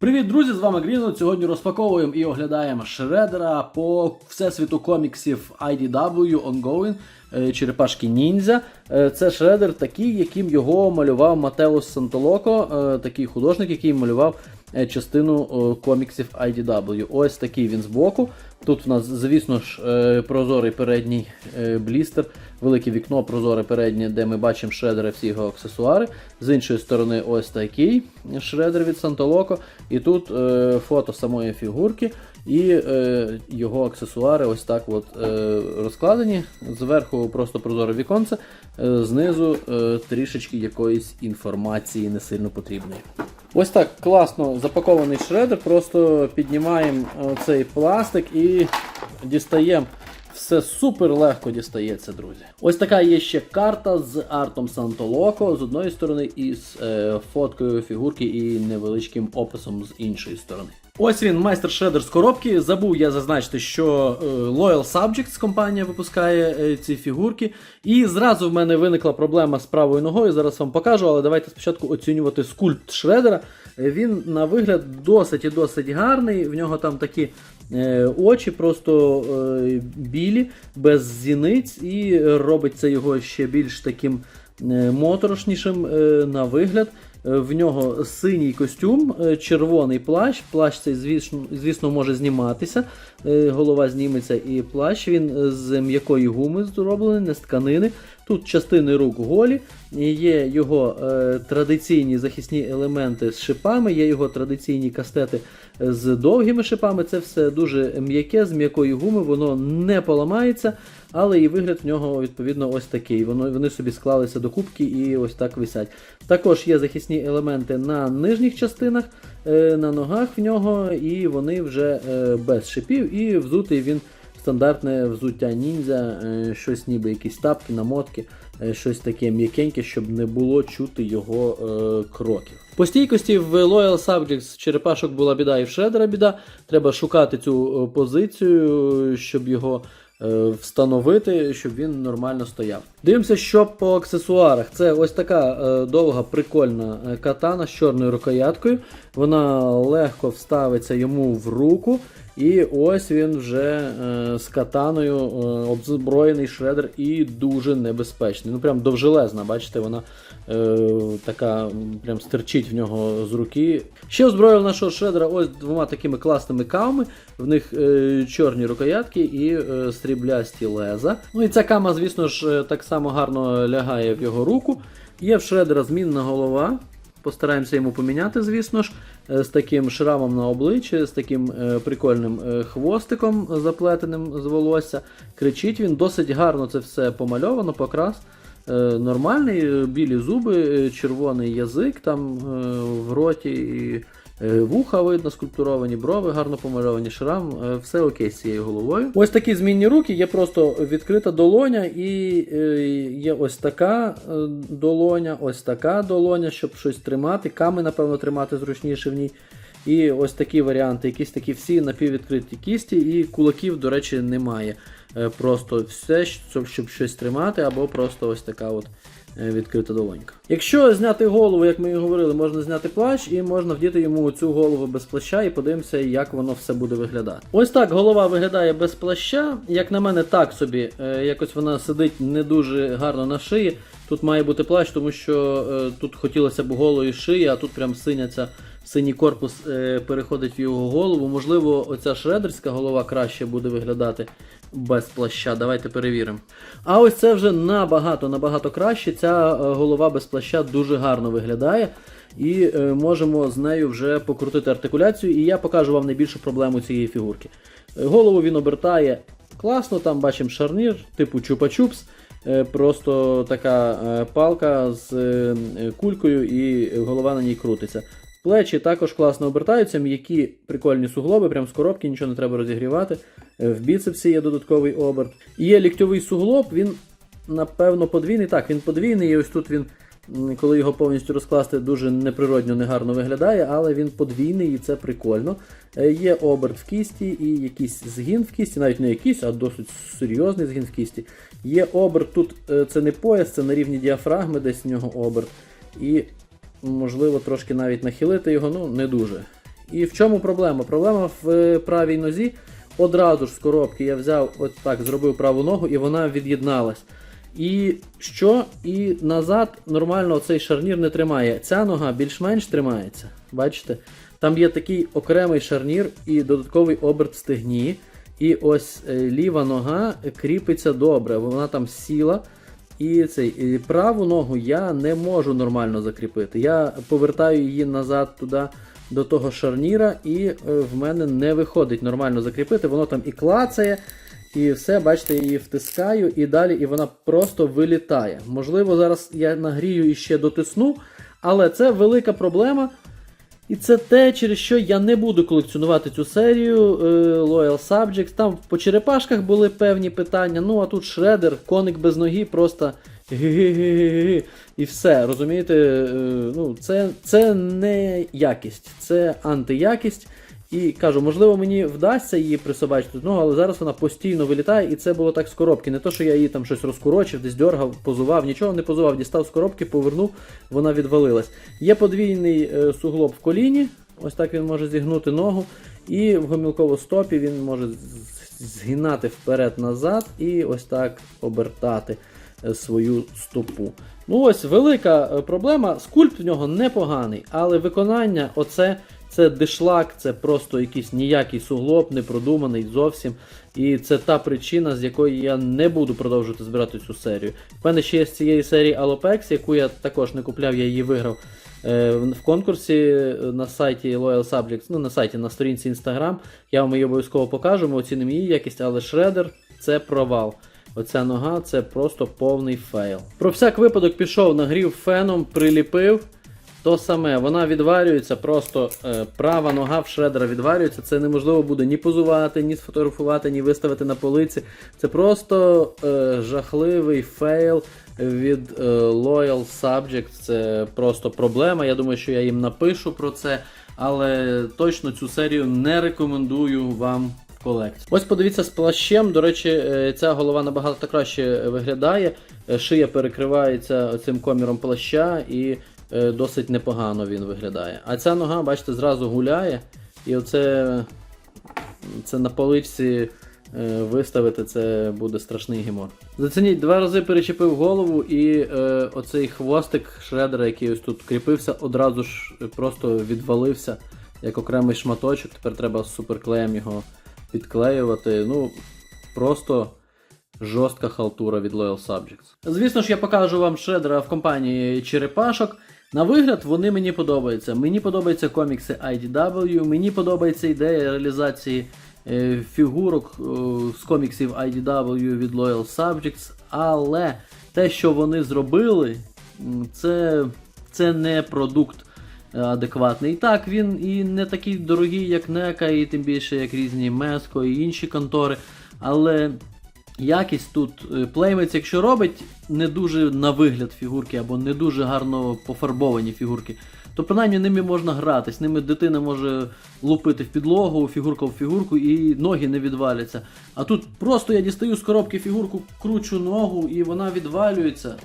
Привіт, друзі! З вами Гріно. Сьогодні розпаковуємо і оглядаємо шредера по всесвіту коміксів IDW Ongoing е, Черепашки Ніндзя. Е, Це шредер такий, яким його малював Матеус Сантолоко, е, такий художник, який малював частину е, коміксів IDW. Ось такий він збоку. Тут в нас, звісно ж, е, прозорий передній е, блістер, велике вікно, прозоре переднє, де ми бачимо шредера всі його аксесуари. З іншої сторони, ось такий шредер від Сантолоко. І тут е, фото самої фігурки і е, його аксесуари ось так от, е, розкладені. Зверху просто прозоре віконце, е, знизу е, трішечки якоїсь інформації не сильно потрібної. Ось так класно запакований шредер. Просто піднімаємо е, цей пластик і дістаємо. Все супер легко дістається, друзі. Ось така є ще карта з артом Сантолоко з одної сторони і з е, фоткою фігурки і невеличким описом з іншої сторони. Ось він, майстер шредер з коробки. Забув я зазначити, що е, Loyal Subjects компанія випускає е, ці фігурки. І зразу в мене виникла проблема з правою ногою. Зараз вам покажу, але давайте спочатку оцінювати скульпт шредера. Е, Він на вигляд досить і досить гарний. В нього там такі очі просто білі, без зіниць, і робить це його ще більш таким моторошнішим на вигляд. Е, В нього синій костюм, е, червоний плащ. Плащ цей, звісно, звісно, може зніматися. Е, Голова зніметься і плащ. Він з м'якої гуми зроблений, не з тканини. Тут частини рук голі, є його традиційні захисні елементи з шипами, є його традиційні кастети з довгими шипами. Це все дуже м'яке, з м'якої гуми, воно не поламається, але і вигляд в нього відповідно ось такий. Воно, вони собі склалися до кубки і ось так висять. Також є захисні елементи на нижніх частинах, е, на ногах в нього, і вони вже е, без шипів, і взутий він стандартне взуття ніндзя, е, щось ніби якісь тапки, намотки, е, щось таке м'якеньке, щоб не було чути його е, кроків. По стійкості в Loyal Subjects черепашок була біда і в Шредера біда. Треба шукати цю е, позицію, щоб його встановити, щоб він нормально стояв. Дивимося, що по аксесуарах. Це ось така довга прикольна катана з чорною рукояткою. Вона легко вставиться йому в руку. І ось він вже е, з катаною е, обзброєний шредер і дуже небезпечний. Ну прям довжелезна, бачите, вона е, така прям стерчить в нього з руки. Ще озброїв нашого шредера ось двома такими класними кавами. В них е, чорні рукоятки і е, сріблясті леза. Ну і ця кама, звісно ж, е, так само гарно лягає в його руку. Є в шредера змінна голова. Постараємося йому поміняти, звісно ж, е, з таким шрамом на обличчі, з таким е, прикольним е, хвостиком заплетеним з волосся. Кричить він, досить гарно це все помальовано, покрас. Нормальний, білі зуби, червоний язик там в роті, і вуха видно, скульптуровані, брови гарно помальовані, шрам, е, все окей з цією головою. Ось такі змінні руки, є просто відкрита долоня, і е, є ось така е, долоня, ось така долоня, щоб щось тримати. Ками, напевно, тримати зручніше в ній. І ось такі варіанти, якісь такі всі напіввідкриті кісті, і кулаків, до речі, немає. Е, Просто все, щоб, щось тримати, або просто ось така от е, відкрита долонька. Якщо зняти голову, як ми і говорили, можна зняти плащ і можна вдіти йому цю голову без плаща і подивимося, як воно все буде виглядати. Ось так голова виглядає без плаща. Як на мене, так собі. Е, Якось вона сидить не дуже гарно на шиї. Тут має бути плащ, тому що е, тут хотілося б голої шиї, а тут прям синя синій корпус е, переходить в його голову. Можливо, оця шредерська голова краще буде виглядати без плаща. Давайте перевіримо. А ось це вже набагато набагато краще. Ця е, голова без плаща дуже гарно виглядає. І е, можемо з нею вже покрутити артикуляцію, і я покажу вам найбільшу проблему цієї фігурки. Е, Голову він обертає класно, там бачимо шарнір, типу чупа-чупс. Просто така палка з кулькою, і голова на ній крутиться. Плечі також класно обертаються, м'які прикольні суглоби, прям з коробки, нічого не треба розігрівати. Е, В біцепсі є додатковий оберт. Є ліктьовий суглоб, він, напевно, подвійний. Так, він подвійний, і ось тут він, коли його повністю розкласти, дуже неприродньо, негарно виглядає, але він подвійний і це прикольно. Е, Є оберт в кісті і якийсь згін в кісті, навіть не якийсь, а досить серйозний згін в кісті. Є оберт тут, е, це не пояс, це на рівні діафрагми, десь в нього оберт. І можливо трошки навіть нахилити його, ну не дуже. І в чому проблема? Проблема в е, правій нозі. Одразу ж з коробки я взяв, от так, зробив праву ногу, і вона від'єдналась. І що? І назад нормально цей шарнір не тримає. Ця нога більш-менш тримається. Бачите? Там є такий окремий шарнір і додатковий оберт стегні. І ось е, ліва нога кріпиться добре, вона там сіла. І цей і праву ногу я не можу нормально закріпити. Я повертаю її назад туди до того шарніра, і е, в мене не виходить нормально закріпити. Воно там і клацає, і все, бачите, я її втискаю, і далі і вона просто вилітає. Можливо, зараз я нагрію і ще дотисну, але це велика проблема. І це те, через що я не буду колекціонувати цю серію е, Loyal Subjects. Там по черепашках були певні питання. Ну а тут шредер, коник без ноги, просто гі-гі-гі-гі-гі. і все. Розумієте? Е, ну, це, це не якість, це антиякість. І кажу, можливо, мені вдасться її присобачити, ну, але зараз вона постійно вилітає, і це було так з коробки. Не то, що я її там щось розкурочив, десь дергав, позував, нічого не позував, дістав з коробки, повернув, вона відвалилась. Є подвійний е, суглоб в коліні, ось так він може зігнути ногу, і в гомілково-стопі він може згинати вперед-назад і ось так обертати е, свою стопу. Ну ось велика е, проблема. Скульпт в нього непоганий, але виконання оце. Це дишлак, це просто якийсь ніякий суглоб, не продуманий зовсім. І це та причина, з якої я не буду продовжувати збирати цю серію. В мене ще є з цієї серії Alopex, яку я також не купляв, я її виграв е, в в конкурсі е, на сайті Loyal Subjects, ну на сайті, на сторінці Instagram. Я вам її обов'язково покажу, ми оцінимо її якість, але шредер це провал. Оця нога це просто повний фейл. Про всяк випадок пішов, нагрів феном, приліпив. То саме, вона відварюється, просто е, права нога в шредера відварюється. Це неможливо буде ні позувати, ні сфотографувати, ні виставити на полиці. Це просто е, жахливий фейл від е, Loyal Subject. Це просто проблема. Я думаю, що я їм напишу про це, але точно цю серію не рекомендую вам. Колекцію. Ось подивіться з плащем. До речі, е, ця голова набагато краще виглядає. Е, Шия перекривається цим коміром плаща і досить непогано він виглядає. А ця нога, бачите, зразу гуляє. І оце це на поличці е, виставити, це буде страшний гемор. Зацініть, два рази перечепив голову, і е, оцей хвостик шредера, який ось тут кріпився, одразу ж просто відвалився як окремий шматочок. Тепер треба з суперклеєм його підклеювати. Ну, просто жорстка халтура від Loyal Subjects. Звісно ж, я покажу вам шредера в компанії черепашок. На вигляд вони мені подобаються. Мені подобаються комікси IDW, мені подобається ідея реалізації е, фігурок е, з коміксів IDW від Loyal Subjects, але те, що вони зробили, це, це не продукт е, адекватний. І так, він і не такий дорогий, як NECA, і тим більше як різні Меско і інші контори. Але якість тут плеймець, якщо робить не дуже на вигляд фігурки або не дуже гарно пофарбовані фігурки, то принаймні ними можна гратись, ними дитина може лупити в підлогу, фігурка в фігурку, і ноги не відваляться. А тут просто я дістаю з коробки фігурку, кручу ногу і вона відвалюється.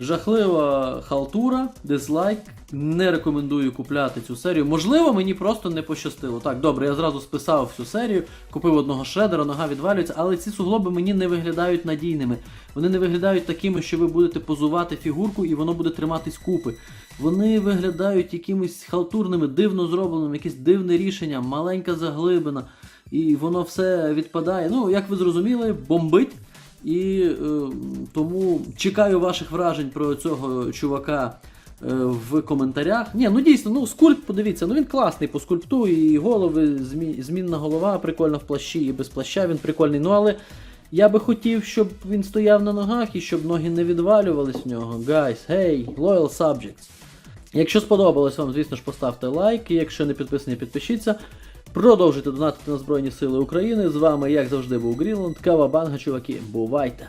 Жахлива халтура, дизлайк. Не рекомендую купляти цю серію. Можливо, мені просто не пощастило. Так, добре, я зразу списав всю серію, купив одного шредера, нога відвалюється, але ці суглоби мені не виглядають надійними. Вони не виглядають такими, що ви будете позувати фігурку і воно буде триматись купи. Вони виглядають якимись халтурними, дивно зробленими, якесь дивне рішення, маленька заглибина, і воно все відпадає. Ну, як ви зрозуміли, бомбить. І е, тому чекаю ваших вражень про цього чувака е, в коментарях. Ні, ну дійсно, ну скульпт, подивіться, ну він класний по скульпту, і голови, змі, змінна голова прикольна в плащі, і без плаща він прикольний. Ну але я би хотів, щоб він стояв на ногах і щоб ноги не відвалювались в нього. Guys, hey, loyal subjects. Якщо сподобалось вам, звісно ж, поставте лайк. Якщо не підписані, підпишіться. Продовжуйте донатити на Збройні Сили України. З вами, як завжди, був Грінланд. Кава Банга, чуваки. Бувайте!